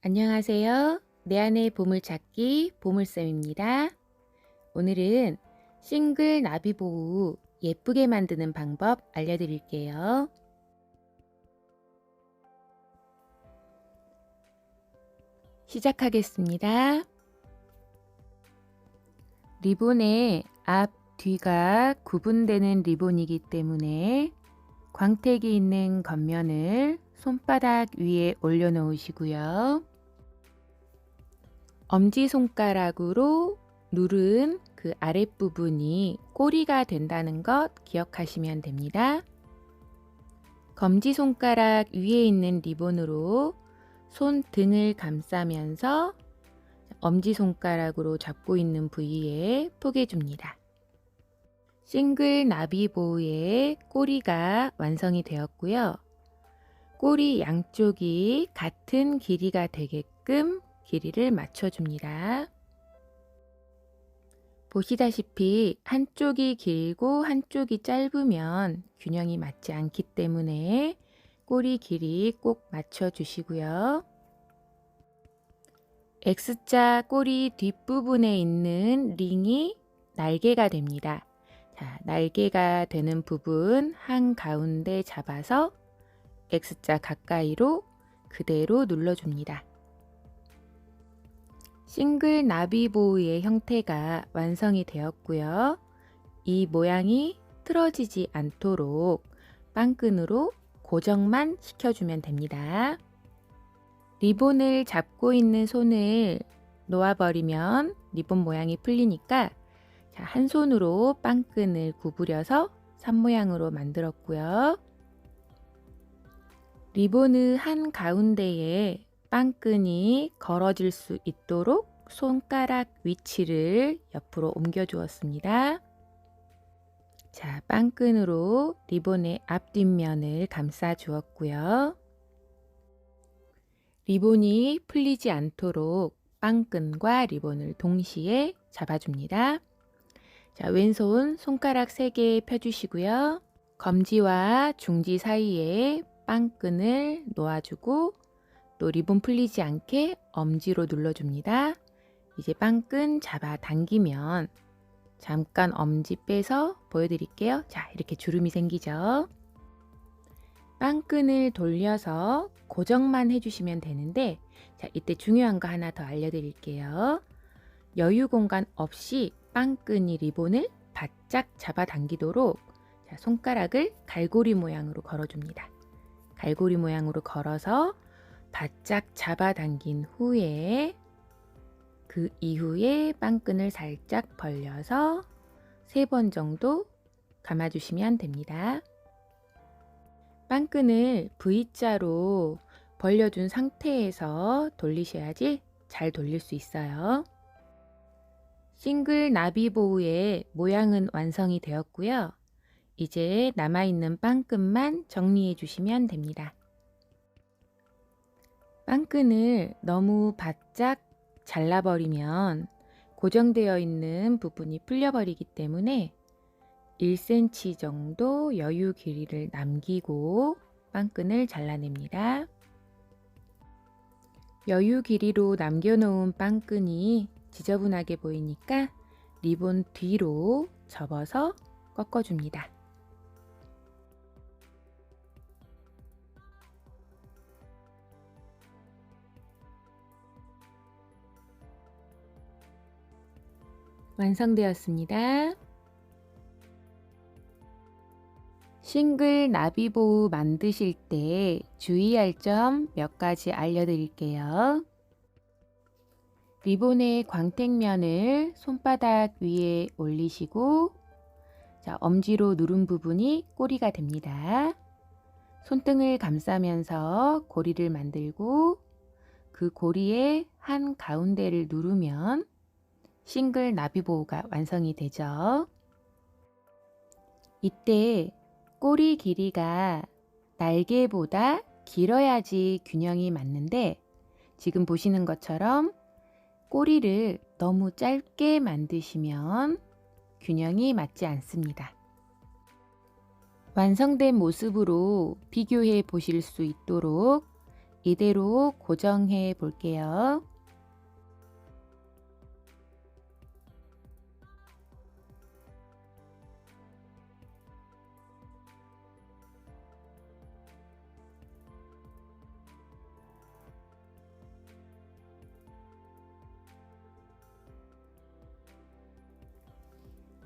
안녕하세요. 내 안의 보물찾기 보물쌤입니다. 오늘은 싱글 나비 보호 예쁘게 만드는 방법 알려드릴게요. 시작하겠습니다. 리본의 앞, 뒤가 구분되는 리본이기 때문에 광택이 있는 겉면을 손바닥 위에 올려놓으시고요. 엄지손가락으로 누른 그 아랫부분이 꼬리가 된다는 것 기억하시면 됩니다. 검지손가락 위에 있는 리본으로 손 등을 감싸면서 엄지손가락으로 잡고 있는 부위에 포개줍니다. 싱글 나비보의 꼬리가 완성이 되었고요. 꼬리 양쪽이 같은 길이가 되게끔 길이를 맞춰줍니다. 보시다시피 한쪽이 길고 한쪽이 짧으면 균형이 맞지 않기 때문에 꼬리 길이 꼭 맞춰주시고요. X자 꼬리 뒷부분에 있는 링이 날개가 됩니다. 자, 날개가 되는 부분 한가운데 잡아서 X자 가까이로 그대로 눌러줍니다. 싱글 나비보우의 형태가 완성이 되었고요. 이 모양이 틀어지지 않도록 빵끈으로 고정만 시켜주면 됩니다. 리본을 잡고 있는 손을 놓아버리면 리본 모양이 풀리니까 한 손으로 빵끈을 구부려서 산 모양으로 만들었고요. 리본의 한 가운데에 빵끈이 걸어질 수 있도록 손가락 위치를 옆으로 옮겨 주었습니다. 자, 빵끈으로 리본의 앞뒷면을 감싸 주었고요. 리본이 풀리지 않도록 빵끈과 리본을 동시에 잡아줍니다. 자, 왼손 손가락 3개 펴주시고요. 검지와 중지 사이에 빵끈을 놓아주고 또 리본 풀리지 않게 엄지로 눌러줍니다. 이제 빵끈 잡아 당기면 잠깐 엄지 빼서 보여드릴게요. 자, 이렇게 주름이 생기죠. 빵끈을 돌려서 고정만 해주시면 되는데 자, 이때 중요한 거 하나 더 알려드릴게요. 여유 공간 없이 빵끈이 리본을 바짝 잡아 당기도록 자, 손가락을 갈고리 모양으로 걸어줍니다. 갈고리 모양으로 걸어서 바짝 잡아당긴 후에 그 이후에 빵끈을 살짝 벌려서 세번 정도 감아주시면 됩니다. 빵끈을 V자로 벌려준 상태에서 돌리셔야지 잘 돌릴 수 있어요. 싱글 나비 보우의 모양은 완성이 되었고요. 이제 남아있는 빵끈만 정리해 주시면 됩니다. 빵끈을 너무 바짝 잘라버리면 고정되어 있는 부분이 풀려버리기 때문에 1cm 정도 여유 길이를 남기고 빵끈을 잘라냅니다. 여유 길이로 남겨놓은 빵끈이 지저분하게 보이니까 리본 뒤로 접어서 꺾어줍니다. 완성되었습니다. 싱글 나비보우 만드실 때 주의할 점 몇 가지 알려드릴게요. 리본의 광택면을 손바닥 위에 올리시고 자, 엄지로 누른 부분이 꼬리가 됩니다. 손등을 감싸면서 고리를 만들고 그 고리의 한 가운데를 누르면 싱글 나비보호가 완성이 되죠. 이때 꼬리 길이가 날개보다 길어야지 균형이 맞는데 지금 보시는 것처럼 꼬리를 너무 짧게 만드시면 균형이 맞지 않습니다. 완성된 모습으로 비교해 보실 수 있도록 이대로 고정해 볼게요.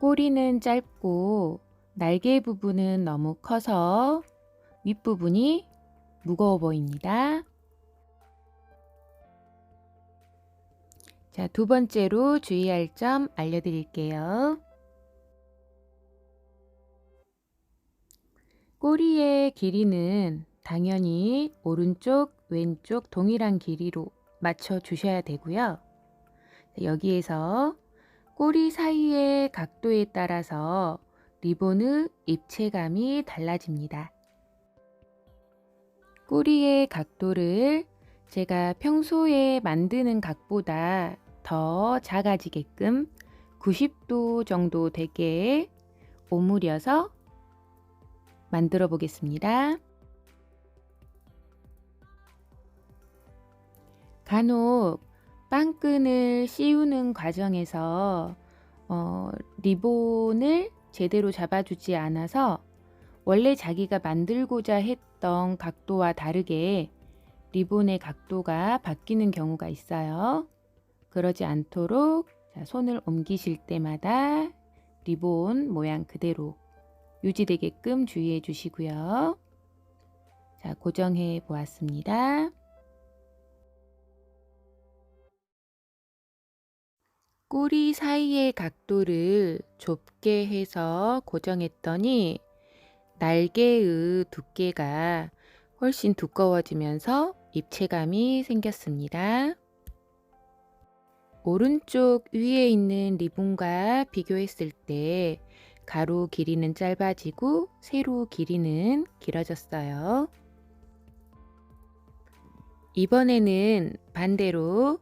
꼬리는 짧고 날개 부분은 너무 커서 윗부분이 무거워 보입니다. 자, 두 번째로 주의할 점 알려드릴게요. 꼬리의 길이는 당연히 오른쪽, 왼쪽 동일한 길이로 맞춰 주셔야 되고요. 여기에서 꼬리 사이의 각도에 따라서 리본의 입체감이 달라집니다. 꼬리의 각도를 제가 평소에 만드는 각보다 더 작아지게끔 90도 정도 되게 오므려서 만들어 보겠습니다. 간혹 빵끈을 씌우는 과정에서 어, 리본을 제대로 잡아주지 않아서 원래 자기가 만들고자 했던 각도와 다르게 리본의 각도가 바뀌는 경우가 있어요. 그러지 않도록 자, 손을 옮기실 때마다 리본 모양 그대로 유지되게끔 주의해 주시고요. 자, 고정해 보았습니다. 꼬리 사이의 각도를 좁게 해서 고정했더니 날개의 두께가 훨씬 두꺼워지면서 입체감이 생겼습니다. 오른쪽 위에 있는 리본과 비교했을 때 가로 길이는 짧아지고 세로 길이는 길어졌어요. 이번에는 반대로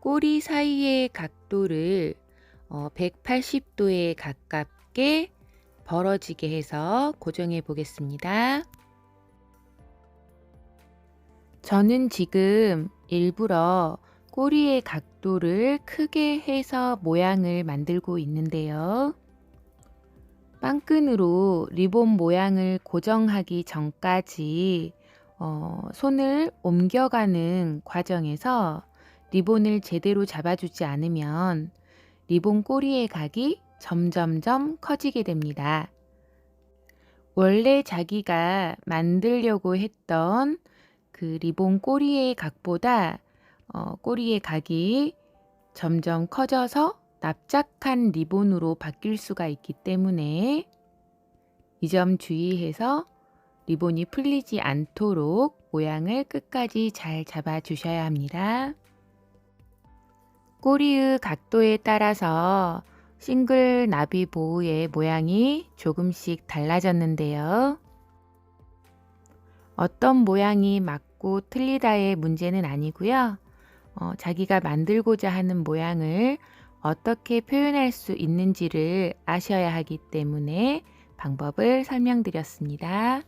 꼬리 사이의 각도를 180도에 가깝게 벌어지게 해서 고정해 보겠습니다. 저는 지금 일부러 꼬리의 각도를 크게 해서 모양을 만들고 있는데요. 빵끈으로 리본 모양을 고정하기 전까지 어, 손을 옮겨가는 과정에서 리본을 제대로 잡아주지 않으면 리본 꼬리의 각이 점점점 커지게 됩니다. 원래 자기가 만들려고 했던 그 리본 꼬리의 각보다 어, 꼬리의 각이 점점 커져서 납작한 리본으로 바뀔 수가 있기 때문에 이 점 주의해서 리본이 풀리지 않도록 모양을 끝까지 잘 잡아 주셔야 합니다. 꼬리의 각도에 따라서 싱글 나비 보호의 모양이 조금씩 달라졌는데요. 어떤 모양이 맞고 틀리다의 문제는 아니고요. 어, 자기가 만들고자 하는 모양을 어떻게 표현할 수 있는지를 아셔야 하기 때문에 방법을 설명드렸습니다.